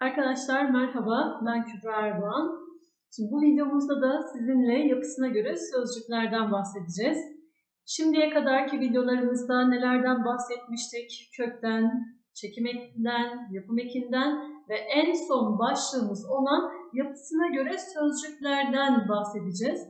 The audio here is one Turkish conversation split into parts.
Arkadaşlar merhaba, ben Kübra Erdoğan. Şimdi bu videomuzda da sizinle yapısına göre sözcüklerden bahsedeceğiz. Şimdiye kadarki videolarımızda nelerden bahsetmiştik? Kökten, çekim ekinden, yapım ekinden ve en son başlığımız olan yapısına göre sözcüklerden bahsedeceğiz.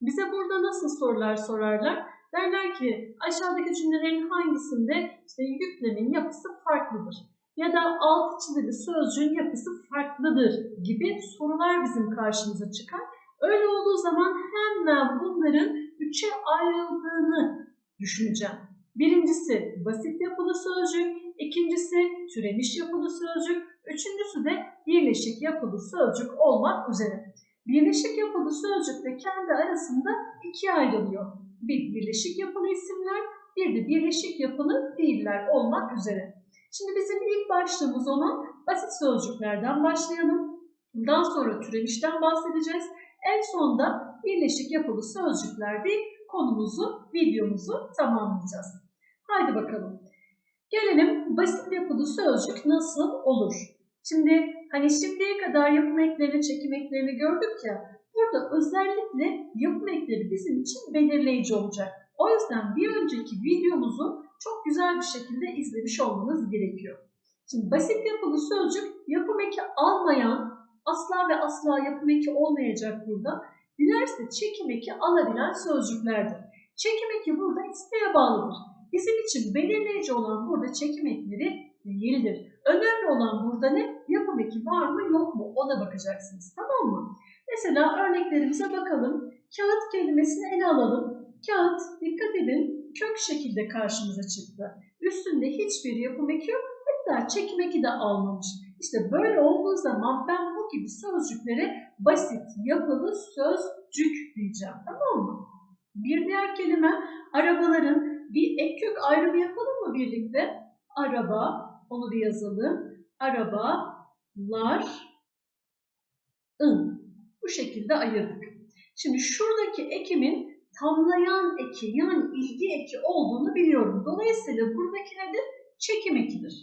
Bize burada nasıl sorular sorarlar? Derler ki aşağıdaki cümlelerin hangisinde işte yüklemin yapısı farklıdır? ya da alt çizili sözcüğün yapısı farklıdır gibi sorular bizim karşımıza çıkar. Öyle olduğu zaman hemen bunların üçe ayrıldığını düşüneceğim. Birincisi basit yapılı sözcük, ikincisi türemiş yapılı sözcük, üçüncüsü de birleşik yapılı sözcük olmak üzere. Birleşik yapılı sözcük de kendi arasında ikiye ayrılıyor. Bir birleşik yapılı isimler, bir de birleşik yapılı fiiller olmak üzere. Şimdi bizim ilk başlığımız olan basit sözcüklerden başlayalım. Daha sonra türemişten bahsedeceğiz. En sonda birleşik yapılı sözcükler değil konumuzu, videomuzu tamamlayacağız. Haydi bakalım. Gelelim basit yapılı sözcük nasıl olur? Şimdi hani şimdiye kadar yapım eklerini, çekim eklerini gördük ya. Burada özellikle yapım ekleri bizim için belirleyici olacak. O yüzden bir önceki videomuzu çok güzel bir şekilde izlemiş olmanız gerekiyor. Şimdi basit yapılı sözcük yapım eki almayan, asla ve asla yapım eki olmayacak burada. Dilerse çekim eki alabilen sözcüklerdir. Çekim eki burada isteğe bağlıdır. Bizim için belirleyici olan burada çekim ekleri değildir. Önemli olan burada ne? Yapım eki var mı yok mu? Ona bakacaksınız tamam mı? Mesela örneklerimize bakalım. Kağıt kelimesini ele alalım. Kağıt, dikkat edin, kök şekilde karşımıza çıktı. Üstünde hiçbir yapım eki yok, hatta çekim eki de almamış. İşte böyle olduğu zaman ben bu gibi sözcüklere basit, yapılı sözcük diyeceğim. Tamam mı? Bir diğer kelime arabaların bir ek kök ayrımı yapalım mı birlikte? Araba, onu bir yazalım. Arabalar, ın. Bu şekilde ayırdık. Şimdi şuradaki ekimin tamlayan eki yani ilgi eki olduğunu biliyorum. Dolayısıyla buradaki nedir? Çekim ekidir.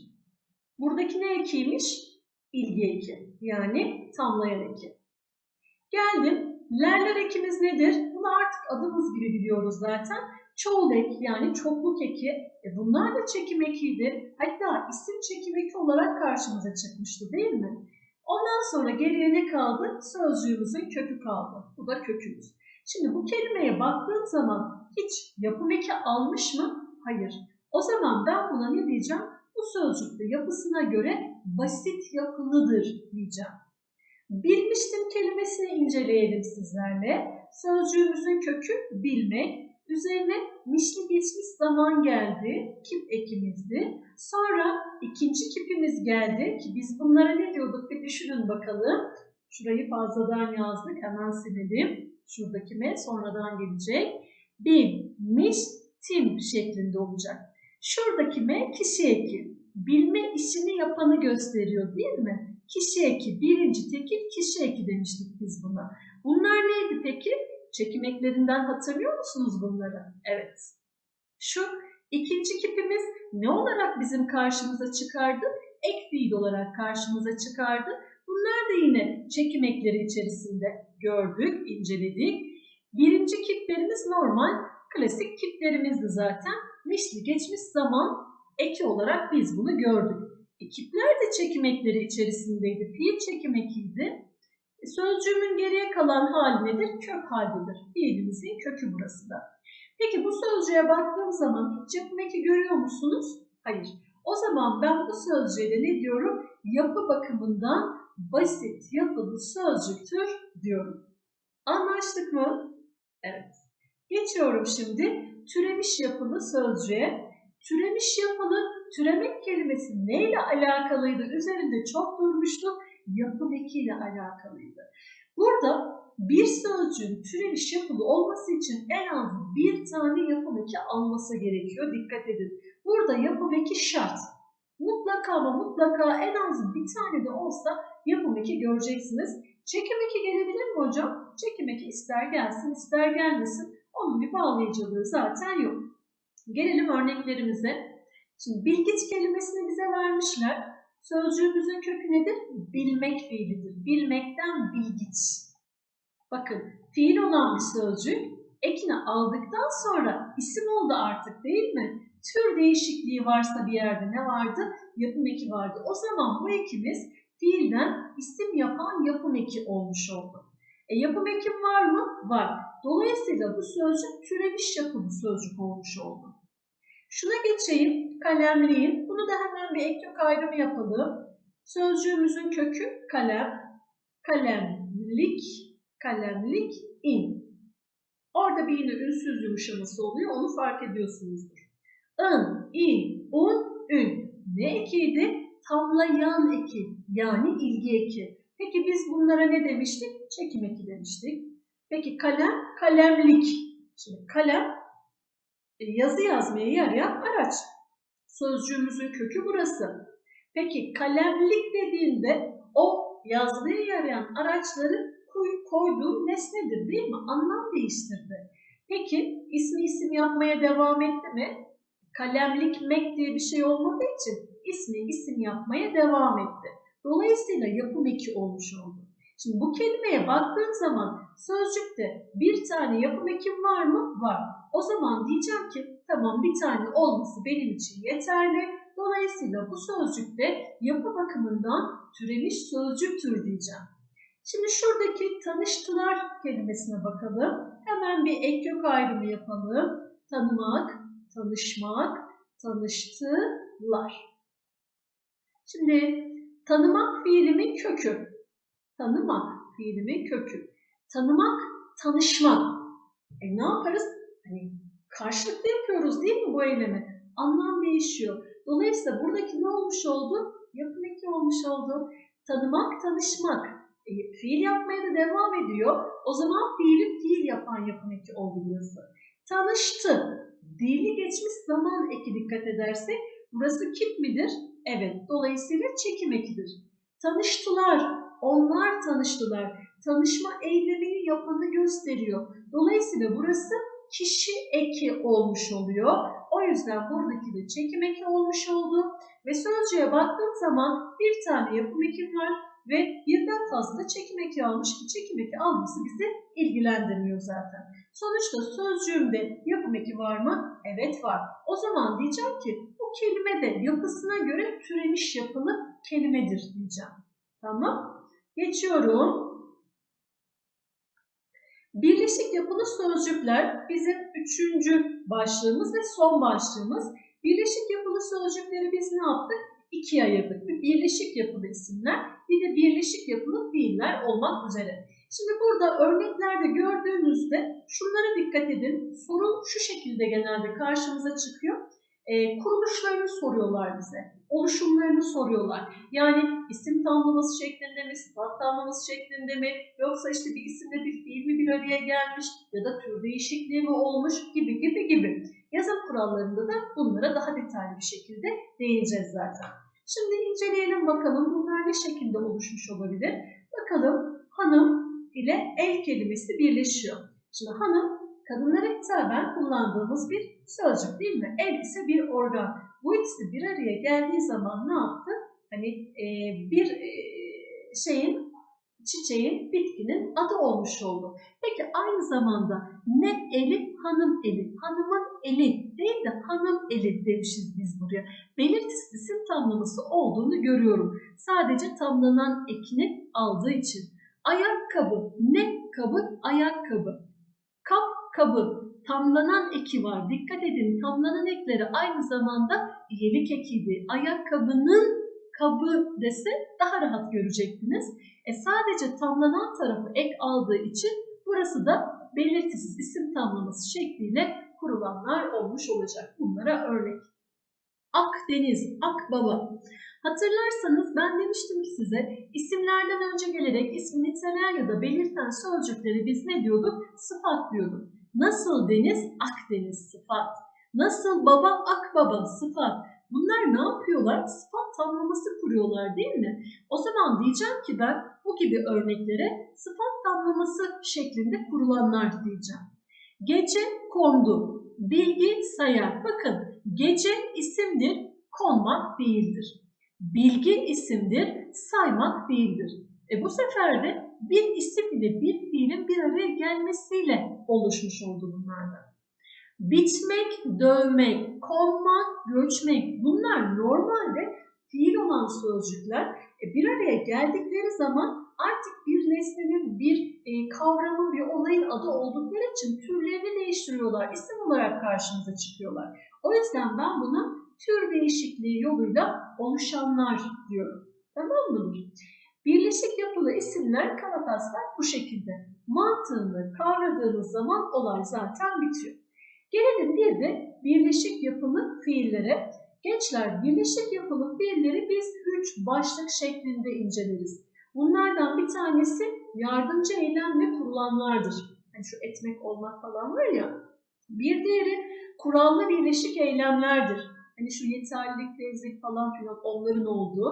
Buradaki ne ekiymiş? İlgi eki yani tamlayan eki. Geldim. Lerler ekimiz nedir? Bunu artık adımız gibi biliyoruz zaten. Çoğul ek yani çokluk eki. E bunlar da çekim ekiydi. Hatta isim çekim eki olarak karşımıza çıkmıştı değil mi? Ondan sonra geriye ne kaldı? Sözcüğümüzün kökü kaldı. Bu da kökümüz. Şimdi bu kelimeye baktığım zaman hiç yapım eki almış mı? Hayır. O zaman ben buna ne diyeceğim? Bu sözcükte yapısına göre basit yapılıdır diyeceğim. Bilmiştim kelimesini inceleyelim sizlerle. Sözcüğümüzün kökü bilmek. Üzerine mişli geçmiş zaman geldi. Kip ekimizdi. Sonra ikinci kipimiz geldi ki biz bunlara ne diyorduk bir düşünün bakalım. Şurayı fazladan yazdık hemen silelim. Şuradaki me sonradan gelecek. Bilmiş tim şeklinde olacak. Şuradaki me kişi eki. Bilme işini yapanı gösteriyor değil mi? Kişi eki, birinci tekil kişi eki demiştik biz buna. Bunlar neydi peki? Çekim eklerinden hatırlıyor musunuz bunları? Evet. Şu ikinci kipimiz ne olarak bizim karşımıza çıkardı? Ek fiil olarak karşımıza çıkardı. Bunlar da yine çekim ekleri içerisinde gördük, inceledik. Birinci kiplerimiz normal, klasik kiplerimizdi zaten. Mişli geçmiş zaman eki olarak biz bunu gördük. E, kipler de çekim ekleri içerisindeydi. Fiil çekim ekiydi. E, sözcüğümün geriye kalan hali nedir? Kök haldedir. Fiilimizin kökü burası da. Peki bu sözcüğe baktığım zaman hiç yapım eki görüyor musunuz? Hayır. O zaman ben bu sözcüğe ne diyorum? Yapı bakımından basit yapılı sözcüktür diyorum. Anlaştık mı? Evet. Geçiyorum şimdi türemiş yapılı sözcüğe. Türemiş yapılı, türemek kelimesi neyle alakalıydı? Üzerinde çok durmuştuk. Yapım ekiyle alakalıydı. Burada bir sözcüğün türemiş yapılı olması için en az bir tane yapım eki alması gerekiyor. Dikkat edin. Burada yapım eki şart. Mutlaka ama mutlaka en az bir tane de olsa yapım eki göreceksiniz. Çekim eki gelebilir mi hocam? Çekim eki ister gelsin ister gelmesin. Onun bir bağlayıcılığı zaten yok. Gelelim örneklerimize. Şimdi bilgiç kelimesini bize vermişler. Sözcüğümüzün kökü nedir? Bilmek fiilidir. Bilmekten bilgiç. Bakın fiil olan bir sözcük ekini aldıktan sonra isim oldu artık değil mi? Tür değişikliği varsa bir yerde ne vardı? Yapım eki vardı. O zaman bu ekimiz fiilden isim yapan yapım eki olmuş oldu. E yapım ekim var mı? Var. Dolayısıyla bu sözcük türemiş yapılı sözcük olmuş oldu. Şuna geçeyim. Kalemliğin. Bunu da hemen bir ek kök ayrımı yapalım. Sözcüğümüzün kökü kalem. Kalemlik. Kalemlik in. Orada bir yine ünsüz yumuşaması oluyor. Onu fark ediyorsunuzdur. In, in, un, ün. Ne ekiydi? Tamlayan eki. Yani ilgi eki. Peki biz bunlara ne demiştik? Çekim eki demiştik. Peki kalem, kalemlik. Şimdi kalem yazı yazmaya yarayan araç. Sözcüğümüzün kökü burası. Peki kalemlik dediğinde o yazmaya yarayan araçları koy- koyduğum nesnedir değil mi? Anlam değiştirdi. Peki ismi isim yapmaya devam etti mi? Kalemlik mek diye bir şey olmadığı için ismi isim yapmaya devam etti. Dolayısıyla yapım eki olmuş oldu. Şimdi bu kelimeye baktığın zaman sözcükte bir tane yapım ekim var mı? Var. O zaman diyeceğim ki tamam bir tane olması benim için yeterli. Dolayısıyla bu sözcükte yapı bakımından türemiş sözcüktür diyeceğim. Şimdi şuradaki tanıştılar kelimesine bakalım. Hemen bir ek kök ayrımı yapalım. Tanımak, tanışmak, tanıştılar. Şimdi tanımak fiilimin kökü. Tanımak fiilimin kökü. Tanımak, tanışmak. E ne yaparız? Hani karşılıklı yapıyoruz değil mi bu eylemi? Anlam değişiyor. Dolayısıyla buradaki ne olmuş oldu? Yapım eki olmuş oldu. Tanımak, tanışmak. E, fiil yapmaya da devam ediyor. O zaman fiili fiil yapan yapım eki oldu burası. Tanıştı. Dili geçmiş zaman eki dikkat edersek burası kip midir? Evet. Dolayısıyla çekim ekidir. Tanıştılar. Onlar tanıştılar. Tanışma eylemini yapanı gösteriyor. Dolayısıyla burası kişi eki olmuş oluyor. O yüzden buradaki de çekim eki olmuş oldu. Ve sözcüğe baktığım zaman bir tane yapım ekim var ve birden fazla çekim eki almış ki çekim eki alması bizi ilgilendirmiyor zaten. Sonuçta sözcüğümde yapım eki var mı? Evet var. O zaman diyeceğim ki bu kelime de yapısına göre türemiş yapılı kelimedir diyeceğim. Tamam. Geçiyorum. Birleşik yapılı sözcükler bizim üçüncü başlığımız ve son başlığımız. Birleşik yapılı sözcükleri biz ne yaptık? İkiye ayırdık. Bir birleşik yapılı isimler, bir de birleşik yapılı fiiller olmak üzere. Şimdi burada örneklerde gördüğünüzde şunlara dikkat edin. Soru şu şekilde genelde karşımıza çıkıyor. E, kuruluşlarını soruyorlar bize. Oluşumlarını soruyorlar. Yani isim tamlaması şeklinde mi, sıfat tamlaması şeklinde mi, yoksa işte bir isimle bir fiil mi bir araya gelmiş ya da tür değişikliği mi olmuş gibi gibi gibi. Yazım kurallarında da bunlara daha detaylı bir şekilde değineceğiz zaten. Şimdi inceleyelim bakalım bunlar ne şekilde oluşmuş olabilir. Bakalım hanım ile el kelimesi birleşiyor. Şimdi hanım kadınlara hitaben kullandığımız bir sözcük değil mi? El ise bir organ. Bu ikisi bir araya geldiği zaman ne yaptı? Hani e, bir e, şeyin, çiçeğin, bitkinin adı olmuş oldu. Peki aynı zamanda ne eli, hanım eli. Hanımın eli değil de hanım eli demişiz biz buraya. Belirtisiz isim tamlaması olduğunu görüyorum. Sadece tamlanan ekini aldığı için. Ayakkabı, ne kabı, ayakkabı. Kabı, tamlanan eki var. Dikkat edin tamlanan ekleri aynı zamanda iyilik ekiydi. Ayakkabının kabı dese daha rahat görecektiniz. E sadece tamlanan tarafı ek aldığı için burası da belirtisiz isim tamlaması şekliyle kurulanlar olmuş olacak. Bunlara örnek. Akdeniz, Akbaba. Hatırlarsanız ben demiştim ki size isimlerden önce gelerek ismi niteleyen ya da belirten sözcükleri biz ne diyorduk? Sıfat diyorduk. Nasıl deniz? Akdeniz sıfat. Nasıl baba? Akbaba sıfat. Bunlar ne yapıyorlar? Sıfat tamlaması kuruyorlar değil mi? O zaman diyeceğim ki ben bu gibi örneklere sıfat tamlaması şeklinde kurulanlar diyeceğim. Gece kondu. bilgi sayar. Bakın gece isimdir, konmak değildir. Bilgi isimdir, saymak değildir. E bu sefer de bir isim ile bir fiilin bir araya gelmesiyle oluşmuş oldu bunlardan. Bitmek, dövmek, konmak, göçmek bunlar normalde fiil olan sözcükler e, bir araya geldikleri zaman artık bir nesnenin, bir e, kavramın, bir olayın adı oldukları için türlerini değiştiriyorlar. İsim olarak karşımıza çıkıyorlar. O yüzden ben buna tür değişikliği yoluyla oluşanlar diyorum. Tamam mıdır? Birleşik yapılı isimler kanataslar bu şekilde. Mantığını kavradığınız zaman olay zaten bitiyor. Gelelim bir de birleşik yapılı fiillere. Gençler birleşik yapılı fiilleri biz üç başlık şeklinde inceleriz. Bunlardan bir tanesi yardımcı eylemle kurulanlardır. Yani şu etmek olmak falan var ya. Bir diğeri kurallı birleşik eylemlerdir. Hani şu yeterlilik, tezlik falan filan onların olduğu.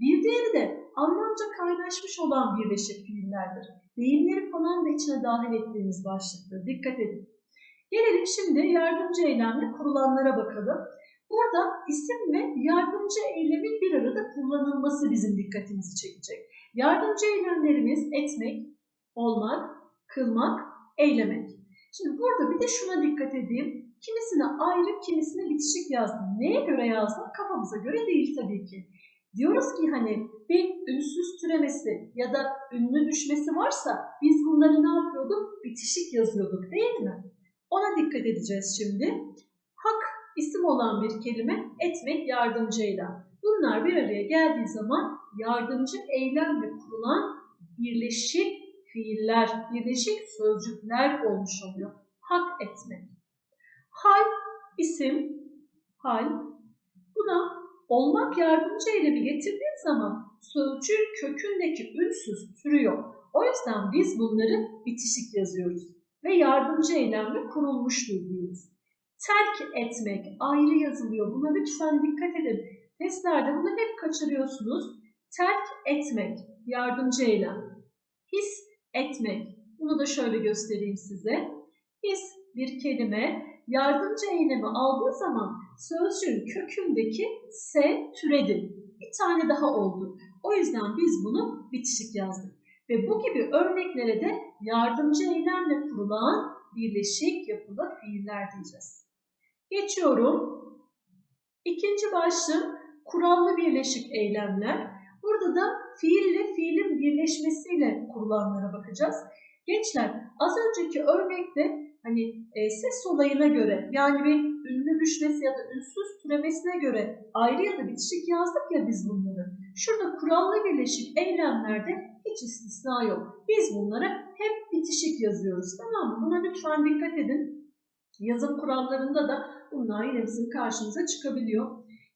Bir diğeri de anlamca kaynaşmış olan birleşik fiillerdir. Deyimleri falan da içine dahil ettiğimiz başlıktır. Dikkat edin. Gelelim şimdi yardımcı eylemle kurulanlara bakalım. Burada isim ve yardımcı eylemin bir arada kullanılması bizim dikkatimizi çekecek. Yardımcı eylemlerimiz etmek, olmak, kılmak, eylemek. Şimdi burada bir de şuna dikkat edeyim. Kimisine ayrı, kimisine bitişik yazdım. Neye göre yazdım? Kafamıza göre değil tabii ki. Diyoruz ki hani bir ünsüz türemesi ya da ünlü düşmesi varsa biz bunları ne yapıyorduk? Bitişik yazıyorduk değil mi? Ona dikkat edeceğiz şimdi. Hak isim olan bir kelime, etmek yardımcı eylem. Bunlar bir araya geldiği zaman yardımcı eylemle kurulan birleşik fiiller, birleşik sözcükler olmuş oluyor. Hak etmek. Hal, isim, hal. Buna olmak yardımcı eylemi getirdiğim zaman sözcüğün kökündeki ünsüz türüyor. O yüzden biz bunları bitişik yazıyoruz ve yardımcı eylemle kurulmuştur diyoruz. Terk etmek ayrı yazılıyor. Buna lütfen dikkat edin. Testlerde bunu hep kaçırıyorsunuz. Terk etmek, yardımcı eylem. His etmek. Bunu da şöyle göstereyim size. His bir kelime. Yardımcı eylemi aldığı zaman sözcüğün kökündeki S türedi. Bir tane daha oldu. O yüzden biz bunu bitişik yazdık. Ve bu gibi örneklere de yardımcı eylemle kurulan birleşik yapılı fiiller diyeceğiz. Geçiyorum. İkinci başlığım kurallı birleşik eylemler. Burada da fiille fiilin birleşmesiyle kurulanlara bakacağız. Gençler az önceki örnekte hani e, ses olayına göre yani bir ünlü düşmesi ya da ünsüz türemesine göre ayrı ya da bitişik yazdık ya biz bunları. Şurada kurallı birleşik eylemlerde hiç istisna yok. Biz bunları hep bitişik yazıyoruz tamam mı? Buna lütfen dikkat edin. Yazım kurallarında da bunlar yine bizim karşımıza çıkabiliyor.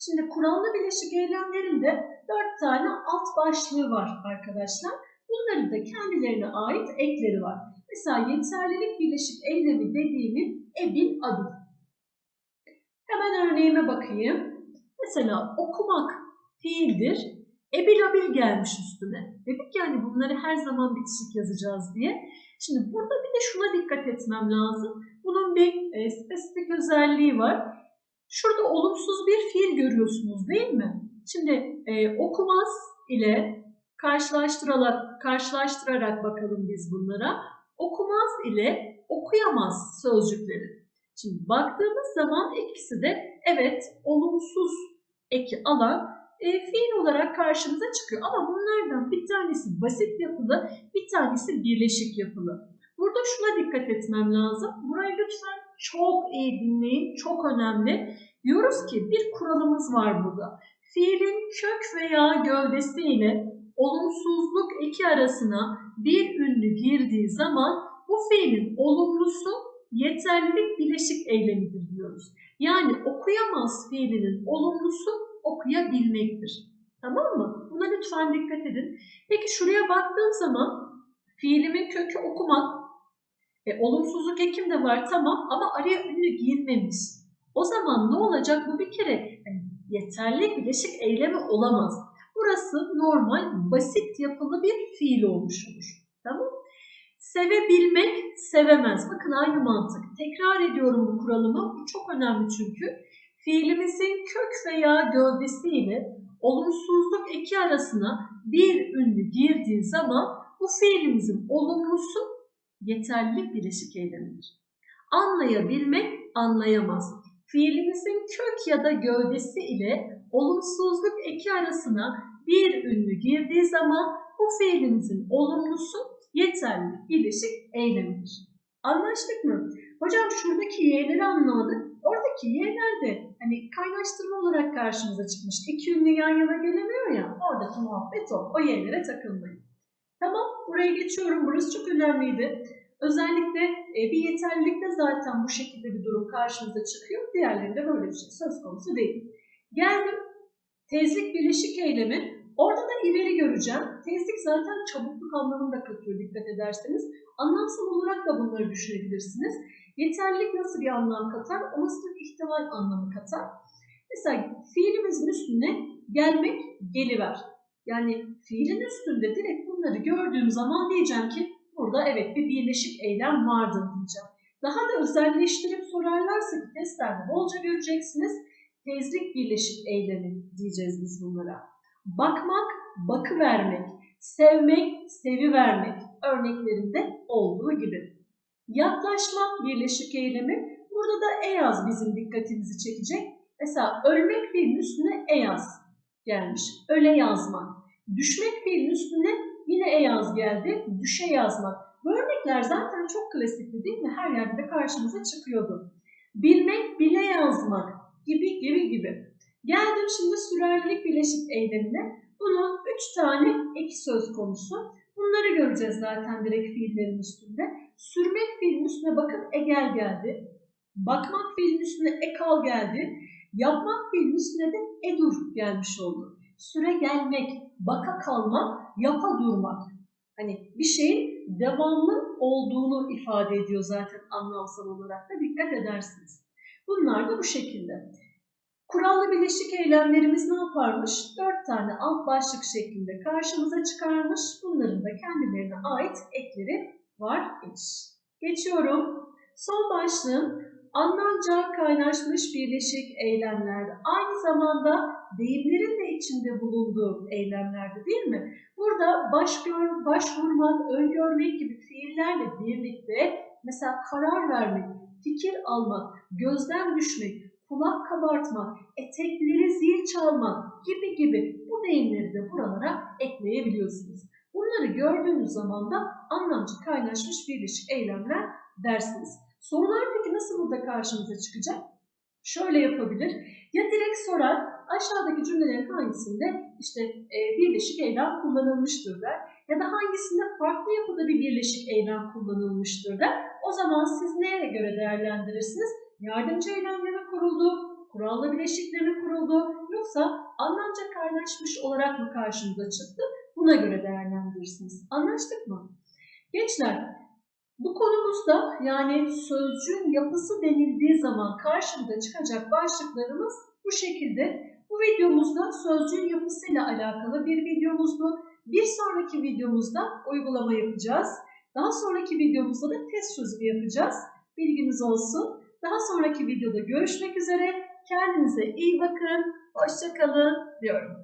Şimdi kurallı birleşik eylemlerinde dört tane alt başlığı var arkadaşlar. Bunların da kendilerine ait ekleri var. Mesela yeterlilik birleşik eylemi dediğimiz ebil abil. Hemen örneğime bakayım. Mesela okumak fiildir. Ebil abil gelmiş üstüne. Dedik yani bunları her zaman bitişik yazacağız diye. Şimdi burada bir de şuna dikkat etmem lazım. Bunun bir e, spesifik özelliği var. Şurada olumsuz bir fiil görüyorsunuz değil mi? Şimdi e, okumaz ile karşılaştırarak, karşılaştırarak bakalım biz bunlara. Okumaz ile okuyamaz sözcükleri. Şimdi baktığımız zaman ikisi de evet olumsuz eki alan e, fiil olarak karşımıza çıkıyor. Ama bunlardan bir tanesi basit yapılı, bir tanesi birleşik yapılı. Burada şuna dikkat etmem lazım. Burayı lütfen çok iyi dinleyin, çok önemli. Diyoruz ki bir kuralımız var burada. Fiilin kök veya gövdesi ile olumsuzluk eki arasına bir ünlü girdiği zaman bu fiilin olumlusu yeterlilik bileşik eylemidir diyoruz. Yani okuyamaz fiilinin olumlusu okuyabilmektir. Tamam mı? Buna lütfen dikkat edin. Peki şuraya baktığım zaman fiilimin kökü okumak. E, olumsuzluk ekim de var tamam ama araya ünlü girmemiş. O zaman ne olacak? Bu bir kere yani yeterli bileşik eylemi olamaz. Burası normal, basit yapılı bir fiil olmuş olur. Tamam Sevebilmek, sevemez. Bakın aynı mantık. Tekrar ediyorum bu kuralımı. Bu çok önemli çünkü. Fiilimizin kök veya gövdesi ile olumsuzluk eki arasına bir ünlü girdiği zaman bu fiilimizin olumlusu yeterlilik bileşik eylemidir. Anlayabilmek, anlayamaz. Fiilimizin kök ya da gövdesi ile olumsuzluk eki arasına bir ünlü girdiği zaman bu fiilimizin olumlusu yeterli bileşik eylemidir. Anlaştık mı? Hocam şuradaki y'leri anlamadık. Oradaki y'ler de hani kaynaştırma olarak karşımıza çıkmış. İki ünlü yan yana gelemiyor ya. Oradaki muhabbet o. O y'lere takılmayın. Tamam buraya geçiyorum. Burası çok önemliydi. Özellikle bir yeterlilikte zaten bu şekilde bir durum karşımıza çıkıyor. Diğerlerinde böyle bir şey söz konusu değil. Geldim tezlik birleşik eylemi. Orada da ileri göreceğim. Tezlik zaten çabukluk anlamında katıyor dikkat ederseniz. Anlamsal olarak da bunları düşünebilirsiniz. Yeterlilik nasıl bir anlam katar? O nasıl bir ihtimal anlamı katar? Mesela fiilimizin üstüne gelmek, geliver. Yani fiilin üstünde direkt bunları gördüğüm zaman diyeceğim ki burada evet bir birleşik eylem vardır diyeceğim. Daha da özelleştirip sorarlarsa ki testlerde bolca göreceksiniz. Tezlik birleşik eylemi diyeceğiz biz bunlara. Bakmak, bakıvermek, sevmek, sevivermek örneklerinde olduğu gibi. Yaklaşma birleşik eylemi. Burada da eyaz bizim dikkatimizi çekecek. Mesela ölmek fiilinin üstüne eyaz gelmiş. Öle yazmak. Düşmek fiilinin üstüne yine eyaz geldi. Düşe yazmak. Bu örnekler zaten çok klasikti değil mi? Her yerde de karşımıza çıkıyordu. Bilmek, bile yazmak gibi gibi gibi. Geldim şimdi sürerlilik bileşik eylemine. Bunun üç tane ek söz konusu. Bunları göreceğiz zaten direkt fiillerin üstünde. Sürmek fiilin üstüne bakın egel geldi. Bakmak fiilin üstüne ekal geldi. Yapmak fiilin üstüne de edur gelmiş oldu. Süre gelmek, baka kalmak, yapa durmak. Hani bir şeyin devamlı olduğunu ifade ediyor zaten anlamsal olarak da dikkat edersiniz. Bunlar da bu şekilde. Kurallı bileşik eylemlerimiz ne yaparmış? Dört tane alt başlık şeklinde karşımıza çıkarmış. Bunların da kendilerine ait ekleri var imiş. Geçiyorum. Son başlığım anlamca kaynaşmış birleşik eylemler. Aynı zamanda deyimlerin de içinde bulunduğu eylemlerdi değil mi? Burada başgör, başvurmak, öngörmek gibi fiillerle birlikte mesela karar vermek, fikir almak, gözden düşmek, kulak kabartmak, etekleri zil çalmak gibi gibi bu deyimleri de buralara ekleyebiliyorsunuz. Bunları gördüğünüz zaman da anlamcı kaynaşmış birleşik eylemler dersiniz. Sorular peki nasıl burada karşımıza çıkacak? Şöyle yapabilir. Ya direkt sorar, aşağıdaki cümlelerin hangisinde işte e, birleşik eylem kullanılmıştır der. Ya da hangisinde farklı yapıda bir birleşik eylem kullanılmıştır der. O zaman siz neye göre değerlendirirsiniz? Yardımcı eylemle mi kuruldu, kurallı bileşikle mi kuruldu, yoksa anlamca kaynaşmış olarak mı karşımıza çıktı? Buna göre değerlendirirsiniz. Anlaştık mı? Gençler, bu konumuzda yani sözcüğün yapısı denildiği zaman karşımıza çıkacak başlıklarımız bu şekilde. Bu videomuzda sözcüğün yapısıyla alakalı bir videomuzdu. Bir sonraki videomuzda uygulama yapacağız. Daha sonraki videomuzda da test çözümü yapacağız. Bilginiz olsun. Daha sonraki videoda görüşmek üzere. Kendinize iyi bakın. Hoşçakalın diyorum.